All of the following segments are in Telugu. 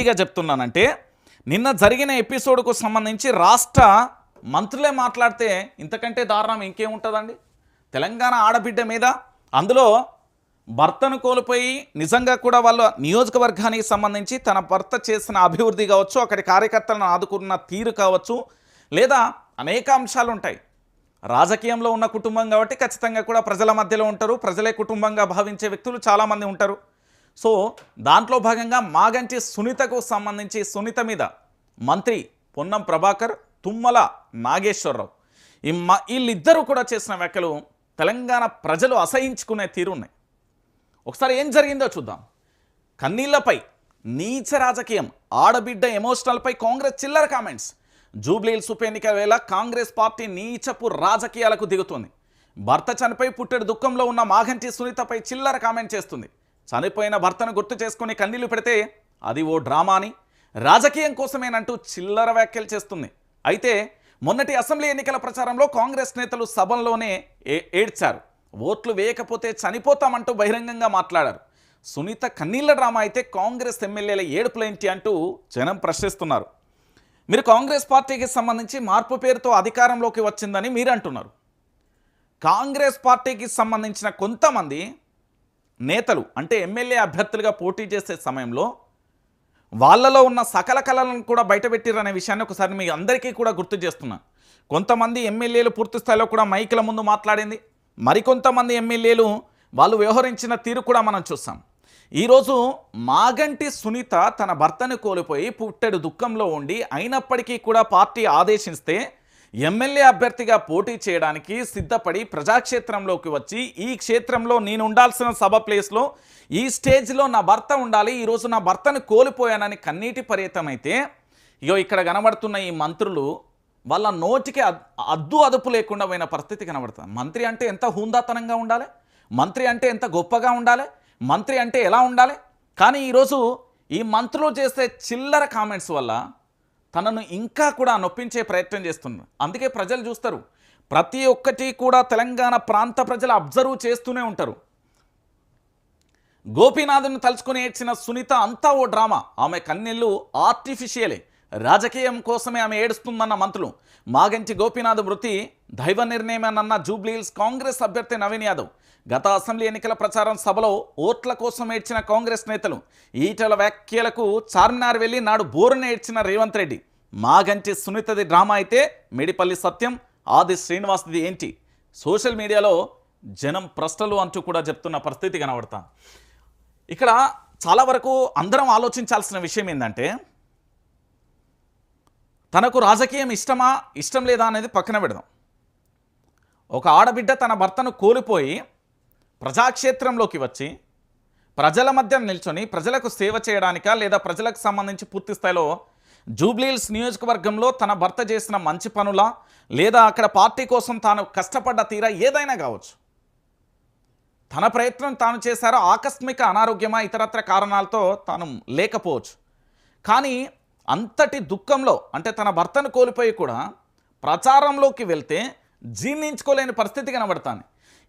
క్లారిటీగా చెప్తున్నానంటే నిన్న జరిగిన ఎపిసోడ్కు సంబంధించి రాష్ట్ర మంత్రులే మాట్లాడితే ఇంతకంటే దారుణం ఇంకేముంటుందండి? తెలంగాణ ఆడబిడ్డ మీద అందులో భర్తను కోల్పోయి నిజంగా కూడా వాళ్ళ నియోజకవర్గానికి సంబంధించి తన భర్త చేసిన అభివృద్ధి కావచ్చు అక్కడి కార్యకర్తలను ఆదుకున్న తీరు కావచ్చు లేదా అనేక అంశాలు ఉంటాయి రాజకీయంలో ఉన్న కుటుంబం కాబట్టి ఖచ్చితంగా కూడా ప్రజల మధ్యలో ఉంటారు ప్రజలే కుటుంబంగా భావించే వ్యక్తులు చాలామంది ఉంటారు. సో దాంట్లో భాగంగా మాగంటి సునీతకు సంబంధించి సునీత మీద మంత్రి పొన్నం ప్రభాకర్ తుమ్మల నాగేశ్వరరావు. ఈ మా వీళ్ళిద్దరూ కూడా చేసిన వ్యాఖ్యలు తెలంగాణ ప్రజలు అసహించుకునే తీరు ఉన్నాయి ఒకసారి ఏం జరిగిందో చూద్దాం. కన్నీళ్ళపై నీచ రాజకీయం ఆడబిడ్డ ఎమోషనల్పై కాంగ్రెస్ చిల్లర కామెంట్స్. జూబ్లీహిల్స్ ఉప ఎన్నికల వేళ కాంగ్రెస్ పార్టీ నీచపు రాజకీయాలకు దిగుతుంది. భర్త చనిపోయి పుట్టెడు దుఃఖంలో ఉన్న మాఘంటి సునీతపై చిల్లర కామెంట్ చేస్తుంది. చనిపోయిన భర్తను గుర్తు చేసుకుని కన్నీళ్ళు పెడితే అది ఓ డ్రామా అని రాజకీయం కోసమేనంటూ చిల్లర వ్యాఖ్యలు చేస్తుంది. అయితే మొన్నటి అసెంబ్లీ ఎన్నికల ప్రచారంలో కాంగ్రెస్ నేతలు సభల్లోనే ఏ- ఏడ్చారు. ఓట్లు వేయకపోతే చనిపోతామంటూ బహిరంగంగా మాట్లాడారు. సునీత కన్నీళ్ళ డ్రామా అయితే కాంగ్రెస్ ఎమ్మెల్యేల ఏడుపులేంటి అంటూ జనం ప్రశ్నిస్తున్నారు. మీరు కాంగ్రెస్ పార్టీకి సంబంధించి మార్పు పేరుతో అధికారంలోకి వచ్చిందని మీరు అంటున్నారు కాంగ్రెస్ పార్టీకి సంబంధించిన కొంతమంది నేతలు అంటే ఎమ్మెల్యే అభ్యర్థులుగా పోటీ చేసే సమయంలో వాళ్ళలో ఉన్న సకల కళలను కూడా బయటపెట్టిరనే విషయాన్ని ఒకసారి మీ అందరికీ కూడా గుర్తు చేస్తున్నా. కొంతమంది ఎమ్మెల్యేలు పూర్తి స్థాయిలో కూడా మైకుల ముందు మాట్లాడింది. మరికొంతమంది ఎమ్మెల్యేలు వాళ్ళు వ్యవహరించిన తీరు కూడా మనం చూస్తాం. ఈరోజు మాగంటి సునీత తన భర్తను కోల్పోయి పుట్టెడు దుఃఖంలో ఉండి అయినప్పటికీ కూడా పార్టీ ఆదేశిస్తే ఎమ్మెల్యే అభ్యర్థిగా పోటీ చేయడానికి సిద్ధపడి ప్రజాక్షేత్రంలోకి వచ్చి ఈ క్షేత్రంలో నేను ఉండాల్సిన సభ ప్లేస్లో ఈ స్టేజ్లో నా భర్త ఉండాలి ఈరోజు నా భర్తను కోల్పోయానని కన్నీటి పర్యతమైతే ఇగో ఇక్కడ కనబడుతున్న ఈ మంత్రులు వాళ్ళ నోటికి అద్దు అదుపు లేకుండా పోయిన పరిస్థితి కనబడుతుంది. మంత్రి అంటే ఎంత హుందాతనంగా ఉండాలి? మంత్రి అంటే ఎంత గొప్పగా ఉండాలి? మంత్రి అంటే ఎలా ఉండాలి? కానీ ఈరోజు ఈ మంత్రులు చేసే చిల్లర కామెంట్స్ వల్ల తనను ఇంకా కూడా నొప్పించే ప్రయత్నం చేస్తున్నారు అందుకే ప్రజలు చూస్తారు. ప్రతి ఒక్కటి కూడా తెలంగాణ ప్రాంత ప్రజలు అబ్జర్వ్ చేస్తూనే ఉంటారు. గోపీనాథ్ను తలుచుకుని ఏడ్చిన సునీత అంతా ఓ డ్రామా. ఆమె కన్నీళ్ళు ఆర్టిఫిషియలే. రాజకీయం కోసమే ఆమె ఏడుస్తుందన్న మంత్రులు మాగంటి గోపీనాథ్ మృతి దైవ నిర్ణయమేనన్న జూబ్లీహిల్స్ కాంగ్రెస్ అభ్యర్థి నవీన్ యాదవ్. గత అసెంబ్లీ ఎన్నికల ప్రచారం సభలో ఓట్ల కోసం ఏడ్చిన కాంగ్రెస్ నేతలు ఈటల వ్యాఖ్యలకు చార్మినార్ వెళ్ళి నాడు బోరున ఏడ్చిన రేవంత్ రెడ్డి. మాగంటి సునీతది డ్రామా అయితే మేడిపల్లి సత్యం ఆది శ్రీనివాస్ది ఏంటి? సోషల్ మీడియాలో జనం ప్రశ్నలు అంటూ కూడా చెప్తున్న పరిస్థితి కనబడతా. ఇక్కడ చాలా వరకు అందరం ఆలోచించాల్సిన విషయం ఏంటంటే తనకు రాజకీయం ఇష్టమా ఇష్టం లేదా అనేది పక్కన పెడదాం. ఒక ఆడబిడ్డ తన భర్తను కోల్పోయి ప్రజాక్షేత్రంలోకి వచ్చి ప్రజల మధ్య నిల్చొని ప్రజలకు సేవ చేయడానికా లేదా ప్రజలకు సంబంధించి పూర్తి స్థాయిలో జూబ్లీహిల్స్ నియోజకవర్గంలో తన భర్త చేసిన మంచి పనులా లేదా అక్కడ పార్టీ కోసం తాను కష్టపడ్డ తీరా ఏదైనా కావచ్చు. తన ప్రయత్నం తాను చేశారో ఆకస్మిక అనారోగ్యమా ఇతరత్ర కారణాలతో తాను లేకపోవచ్చు. కానీ అంతటి దుఃఖంలో అంటే తన భర్తను కోల్పోయి కూడా ప్రచారంలోకి వెళ్తే జీర్ణించుకోలేని పరిస్థితి కనబడతాను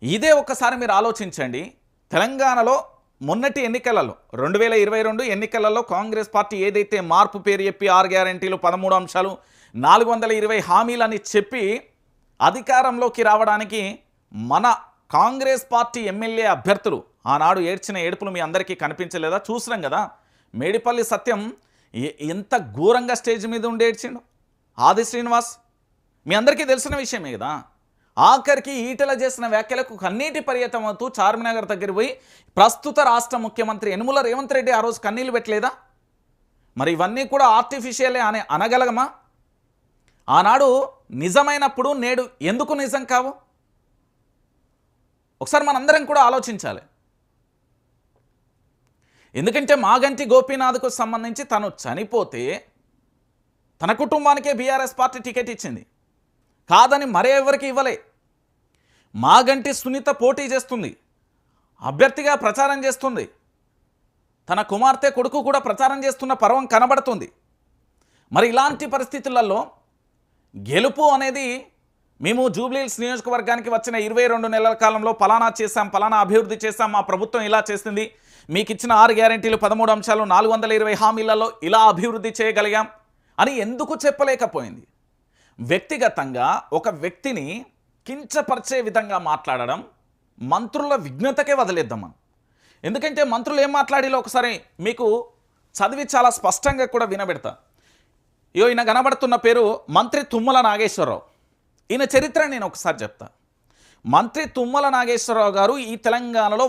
ఇదే ఒకసారి మీరు ఆలోచించండి. తెలంగాణలో మొన్నటి ఎన్నికలలో రెండు వేల ఇరవై రెండు ఎన్నికలలో కాంగ్రెస్ పార్టీ ఏదైతే మార్పు పేరు చెప్పి ఆరు గ్యారంటీలు పదమూడు అంశాలు నాలుగు వందల ఇరవై హామీలని చెప్పి అధికారంలోకి రావడానికి మన కాంగ్రెస్ పార్టీ ఎమ్మెల్యే అభ్యర్థులు ఆనాడు ఏడ్చిన ఏడుపులు మీ అందరికీ కనిపించలేదా? చూసినాం కదా. మేడిపల్లి సత్యం ఎంత ఘోరంగా స్టేజ్ మీద ఉండి ఏడ్చిండు? ఆది శ్రీనివాస్. మీ అందరికీ తెలిసిన విషయమే కదా? ఆఖరికి ఈటల చేసిన వ్యాఖ్యలకు కన్నీటి పర్యటన అవుతూ చార్మినగర్ దగ్గర పోయి ప్రస్తుత రాష్ట్ర ముఖ్యమంత్రి యనుమల రేవంత్ రెడ్డి ఆ రోజు కన్నీళ్ళు పెట్టలేదా? మరి ఇవన్నీ కూడా ఆర్టిఫిషియలే అనే అనగలగమా? ఆనాడు నిజమైనప్పుడు నేడు ఎందుకు నిజం కావు? ఒకసారి మనందరం కూడా ఆలోచించాలి. ఎందుకంటే మాగంటి గోపీనాథ్కు సంబంధించి తను చనిపోతే తన కుటుంబానికే బీఆర్ఎస్ పార్టీ టికెట్ ఇచ్చింది. కాదని మరే ఎవరికి ఇవ్వలే. మాగంటి సునీత పోటీ చేస్తుంది. అభ్యర్థిగా ప్రచారం చేస్తుంది. తన కుమార్తె కొడుకు కూడా ప్రచారం చేస్తున్న పర్వం కనబడుతుంది. మరి ఇలాంటి పరిస్థితులలో గెలుపు అనేది మేము జూబ్లీహిల్స్ నియోజకవర్గానికి వచ్చిన ఇరవై రెండు నెలల కాలంలో పలానా చేశాం పలానా అభివృద్ధి చేశాం మా ప్రభుత్వం ఇలా చేసింది. మీకు ఇచ్చిన ఆరు గ్యారెంటీలు పదమూడు అంశాలు నాలుగు వందల ఇరవై హామీలలో ఇలా అభివృద్ధి చేయగలిగాం అని ఎందుకు చెప్పలేకపోయింది? వ్యక్తిగతంగా ఒక వ్యక్తిని కించపరిచే విధంగా మాట్లాడడం మంత్రుల విఘ్నతకే వదిలేద్దాం మనం. ఎందుకంటే మంత్రులు ఏం మాట్లాడిలో ఒకసారి మీకు చదివి చాలా స్పష్టంగా కూడా వినబెడతా. ఇయో ఈయన కనబడుతున్న పేరు మంత్రి తుమ్మల నాగేశ్వరరావు. ఈయన చరిత్ర నేను ఒకసారి చెప్తా. మంత్రి తుమ్మల నాగేశ్వరరావు గారు ఈ తెలంగాణలో